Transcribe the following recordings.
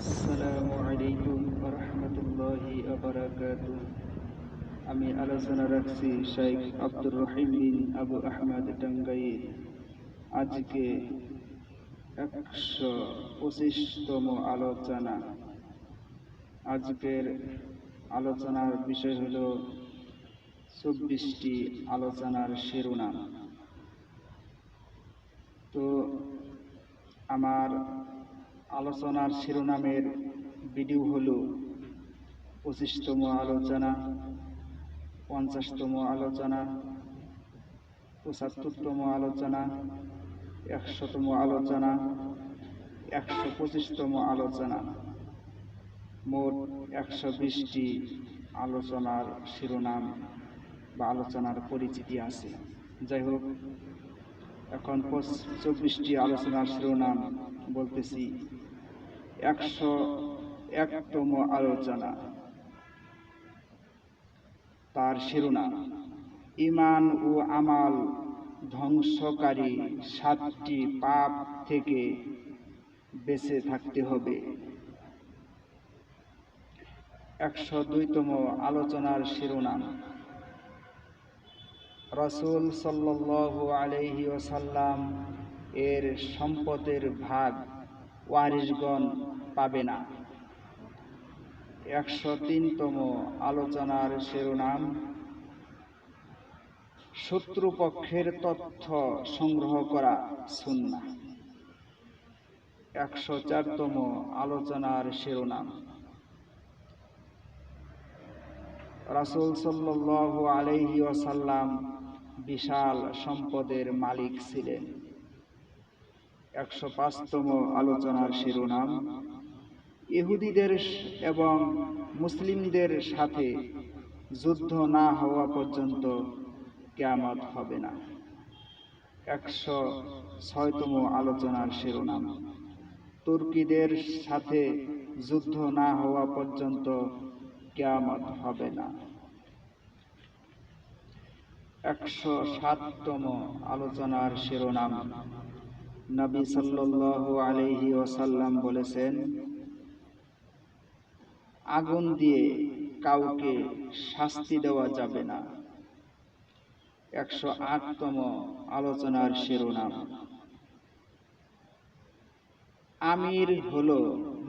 আসসালামু আলাইকুম রহমতুল্লাহি আমি আলোচনা রাখছি শেখ আব্দুর রহিম বিন আবু আহমদ টাঙ্গাই আজকে একশো পঁচিশতম আলোচনা। আজকের আলোচনার বিষয় হল চব্বিশটি আলোচনার শিরোনাম। তো আমার আলোচনার শিরোনামের ভিডিও হলো পঁচিশতম আলোচনা, পঞ্চাশতম আলোচনা, পঁচাত্তরতম আলোচনা, একশোতম আলোচনা, একশো পঁচিশতম আলোচনা। মোট একশো বিশটি আলোচনার শিরোনাম বা আলোচনার পরিচিতি আছে। যাই হোক, এখন চব্বিশটি আলোচনার শিরোনাম বলতেছি। একশো একতম আলোচনা। তার শিরোনাম ইমান ও আমাল ধ্বংসকারী সাতটি পাপ থেকে বেঁচে থাকতে হবে। একশো দুইতম আলোচনার শিরোনাম, রসুল সাল্লাল্লাহু আলাইহি ওসাল্লাম এর সম্পদের ভাগ ওয়ারিশগণ পাবে না। একশো তিনতম আলোচনার শিরোনাম, শত্রুপক্ষের তথ্য সংগ্রহ করা সুন্না। একশো চারতম আলোচনার শিরোনাম, রাসুল সাল্লাহ আলহি ওসাল্লাম বিশাল সম্পদের মালিক ছিলেন। একশো পাঁচতম আলোচনার শিরোনাম ইহুদিদের এবং মুসলিমদের সাথে যুদ্ধ না হওয়া পর্যন্ত কেয়ামত হবে না। একশো ছয়তম আলোচনার শিরোনাম, তুর্কিদের সাথে যুদ্ধ না হওয়া পর্যন্ত কেয়ামত হবে না। একশো সাততম আলোচনার শিরোনাম, নবী সাল্লাল্লাহু আলাইহি ওসাল্লাম বলেছেন আগুন দিয়ে কাউকে শাস্তি দেওয়া যাবে না। একশো আটতম আলোচনার শিরোনাম। আমির হল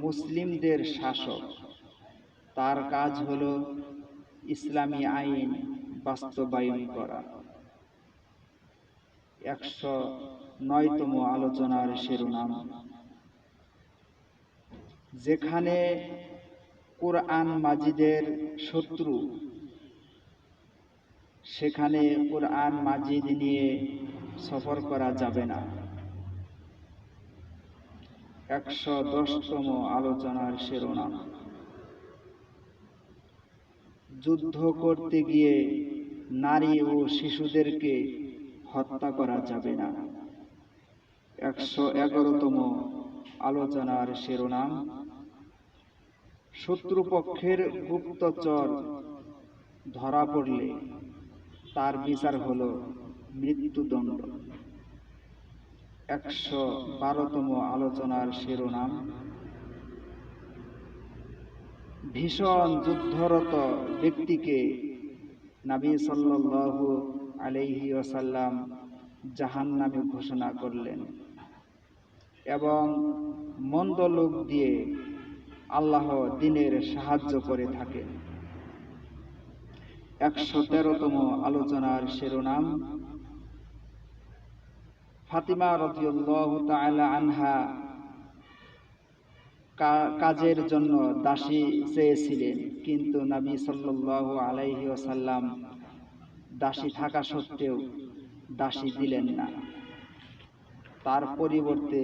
মুসলিমদের শাসক। তার কাজ হল ইসলামী আইন বাস্তবায়ন করা। একশো নয়তম আলোচনার শিরোনাম। যেখানে কোরআন মাজিদের শত্রু। সেখানে কোরআন মাজিদ নিয়ে সফর করা যাবে না। একশো দশতম আলোচনার শিরোনাম। যুদ্ধ করতে গিয়ে নারী ও শিশুদেরকে হত্যা করা যাবে না। একশো এগারোতম আলোচনার শিরোনাম শত্রুপক্ষের গুপ্তচর ধরা পড়লে তার বিচার হল মৃত্যুদণ্ড। একশো বারোতম আলোচনার শিরোনাম, ভীষণ যুদ্ধরত ব্যক্তিকে নাবী সাল্লাল্লাহু আলাইহি ওসাল্লাম জাহান নামে ঘোষণা করলেন এবং মন্দ লোক দিয়ে আল্লাহ দিনের সাহায্য করে থাকেন। একশো তেরোতম আলোচনার শিরোনাম, ফাতিমা রতিউল্লাহ আনহা কাজের জন্য দাসী চেয়েছিলেন, কিন্তু নবী সাল্লাল্লাহু আলাইহি ওসাল্লাম দাসী থাকা সত্ত্বেও দাসী দিলেন না। তার পরিবর্তে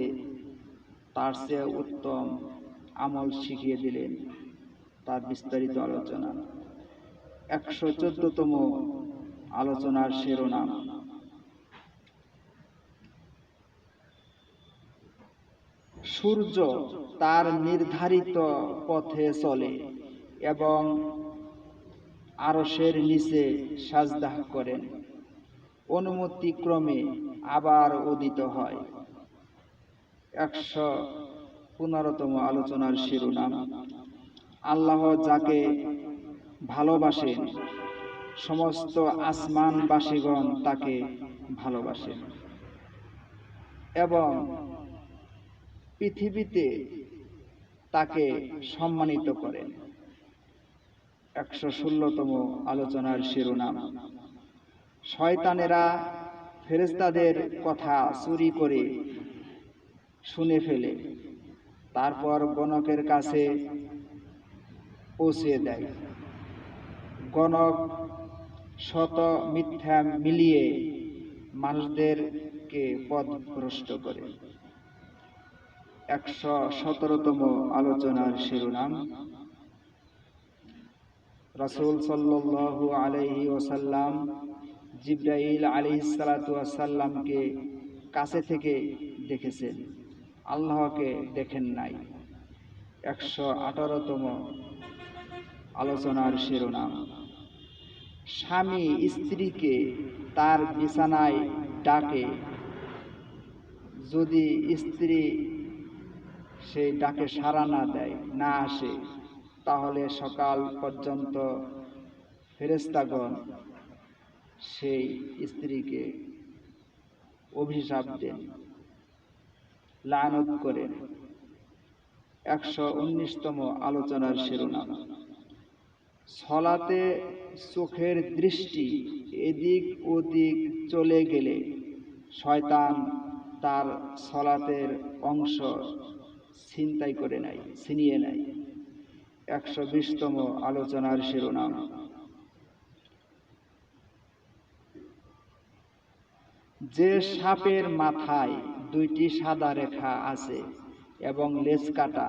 তার চেয়ে উত্তম আমল শিখিয়ে দিলেন। তার বিস্তারিত আলোচনা। একশো চোদ্দতম আলোচনার শিরোনাম। সূর্য তার নির্ধারিত পথে চলে এবং আরসের নিচে সাজদাহ করেন। অনুমতিক্রমে আবার উদিত হয়। একশো পনেরোতম আলোচনার শিরোনাম। আল্লাহ যাকে ভালোবাসেন, সমস্ত আসমানবাসীগণ তাকে ভালোবাসেন। এবং পৃথিবীতে তাকে সম্মানিত করেন। একশো ষোলোতম আলোচনার শিরোনাম। শয়তানেরা ফেরেস্তাদের কথা চুরি করে শুনে ফেলে। তারপর গণকের কাছে পৌঁছে দেয়। গণক শত মিথ্যা মিলিয়ে মানুষদেরকে পথভ্রষ্ট করে। একশো সতেরোতম আলোচনার শিরোনাম, রাসূল সাল্লাল্লাহু আলাইহি ওসাল্লাম জিব্রাইল আলি সালাতু ওয়াসাল্লামকে কাছে থেকে দেখেছেন। আল্লাহকে দেখেন নাই। একশো আঠারোতম আলোচনার শিরোনাম। স্বামী স্ত্রীকে তার বিছানায় ডাকে। যদি স্ত্রী সেই ডাকে সাড়া না দেয়, না আসে, তাহলে সকাল পর্যন্ত ফেরেস্তাগণ সেই স্ত্রীকে অভিশাপ দেন। লানত করেন একশো উনিশতম আলোচনার শিরোনাম। সলাতে চোখের দৃষ্টি এদিক ওদিক চলে গেলে শয়তান তার সলাতের অংশ ছিনতাই করে নেয়, ছিনিয়ে নেয়। একশো বিশতম আলোচনার শিরোনাম। যে সাপের মাথায় দুইটি সাদা রেখা আছে এবং লেজ কাটা।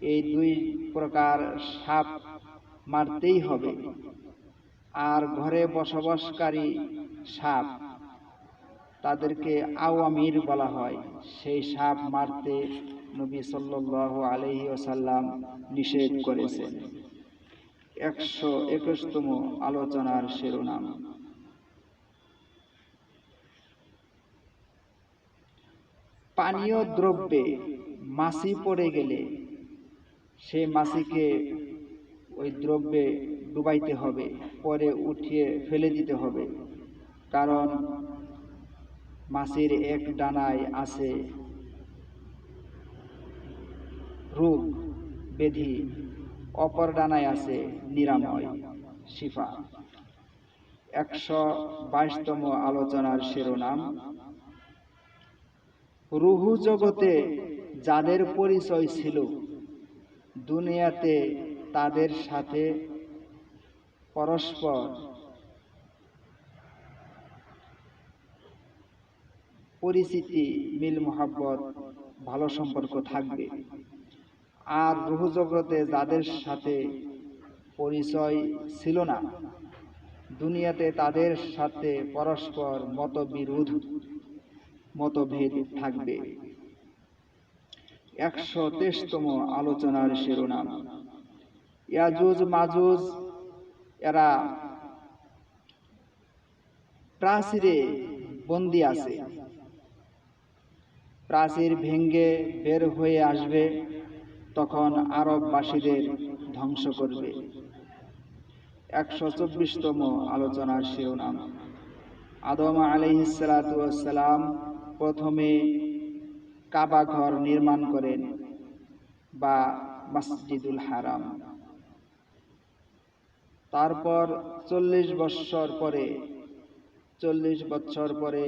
এই দুই প্রকার সাপ মারতেই হবে। আর ঘরে বসবাসকারী সাপ, তাদেরকে আওয়ামির বলা হয়। সেই সাপ মারতে নবী সাল্লাল্লাহু আলাইহি ওসাল্লাম নিষেধ করেছেন। একশো একুশতম আলোচনার শিরোনাম। পানীয় দ্রব্যে মাছি পড়ে গেলে সে মাছিকে ওই দ্রব্যে ডুবাইতে হবে, পরে উঠিয়ে ফেলে দিতে হবে। কারণ মাছির এক ডানায় আছে রোগ বেধি অপর ডানায় আছে নিরাময়, শিফা। একশো বাইশতম আলোচনার শিরোনাম রুহু জগতে যাদের পরিচয় ছিল, দুনিয়াতে তাদের সাথে পরস্পর পরিচিতি, মিল, মোহাব্বত, ভালো সম্পর্ক থাকবে। আর রুহু জগতে যাদের সাথে পরিচয় ছিল না, দুনিয়াতে তাদের সাথে পরস্পর মতবিরোধ। মতভেদ থাকবে। একশো তেইশতম আলোচনার শিরোনাম। ইয়াজুজ মাজুজ, এরা প্রাচীরে বন্দি আছে। প্রাচীর ভেঙ্গে বের হয়ে আসবে, তখন আরববাসীদের ধ্বংস করবে। একশো চব্বিশতম আলোচনার শিরোনাম। আদম আলহিসালাম প্রথমে কাবা ঘর নির্মাণ করেন বা মসজিদুল হারাম। তারপর চল্লিশ বৎসর পরে, চল্লিশ বৎসর পরে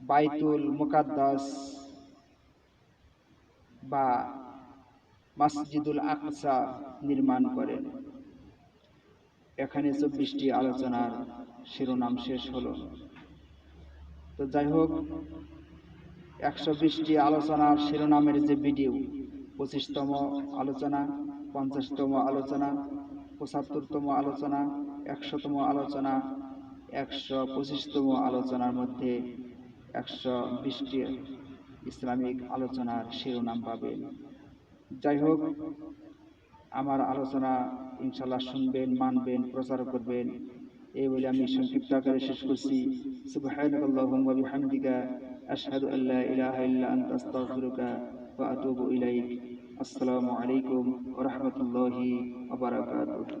বাইতুল মুকাদ্দাস বা মসজিদুল আকসা নির্মাণ করেন। এখানে চব্বিশটি আলোচনার শিরোনাম শেষ হলো। তো যাই হোক, একশো বিশটি আলোচনার শিরোনামের যে ভিডিও, পঁচিশতম আলোচনা, পঞ্চাশতম আলোচনা, পঁচাত্তরতম আলোচনা, একশোতম আলোচনা, একশো পঁচিশতম আলোচনার মধ্যে একশো বিশটি ইসলামিক আলোচনার শিরোনাম পাবেন। যাই হোক, আমার আলোচনা ইনশাল্লাহ শুনবেন, মানবেন, প্রচার করবেন। এই বলে আমি সংক্ষিপ্ত আকারে শেষ করছি সুবহানাক আল্লাহুম্মা বিহামদিকা আশহাদু আল্লা ইলাহা ইল্লা আনতা আস্তাগফিরুকা ওয়া আতুবু ইলাইক আসসালামু আলাইকুম ওয়া রাহমাতুল্লাহি ওয়া বারাকাতুহু